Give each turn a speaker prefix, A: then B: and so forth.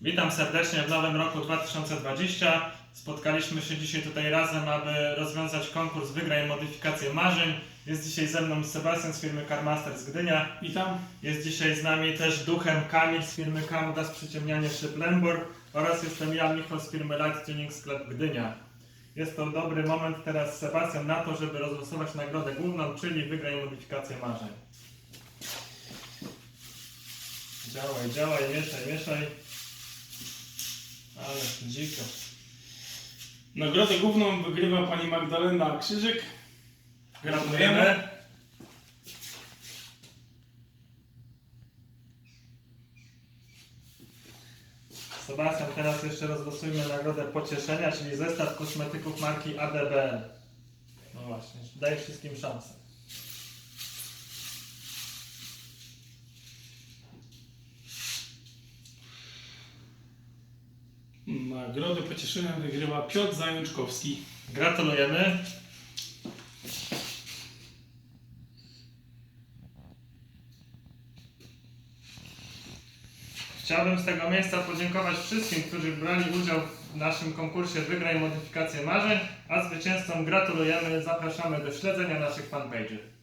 A: Witam serdecznie w nowym roku 2020. Spotkaliśmy się dzisiaj tutaj razem, aby rozwiązać konkurs Wygraj modyfikację marzeń. Jest dzisiaj ze mną Sebastian z firmy Carmaster z Gdynia.
B: Witam.
A: Jest dzisiaj z nami też duchem Kamil z firmy Kamudas Przyciemnianie Szyb Lembor oraz jestem ja, Michał z firmy Light Tuning Sklep Gdynia. Jest to dobry moment teraz Sebastian na to, żeby rozlosować nagrodę główną, czyli Wygraj modyfikację marzeń. Działaj, działaj, mieszaj, mieszaj. Ale dziko.
B: Nagrodę główną wygrywa pani Magdalena Krzyżyk.
A: Gratulujemy. Sebastian, teraz jeszcze rozlosujmy nagrodę pocieszenia, czyli zestaw kosmetyków marki ADBL. No właśnie, daj wszystkim szansę.
B: Nagrodę pocieszenia wygrywa Piotr Zajączkowski.
A: Gratulujemy. Chciałbym z tego miejsca podziękować wszystkim, którzy brali udział w naszym konkursie Wygraj modyfikację marzeń, a zwycięzcom gratulujemy. Zapraszamy do śledzenia naszych fanpage'ów.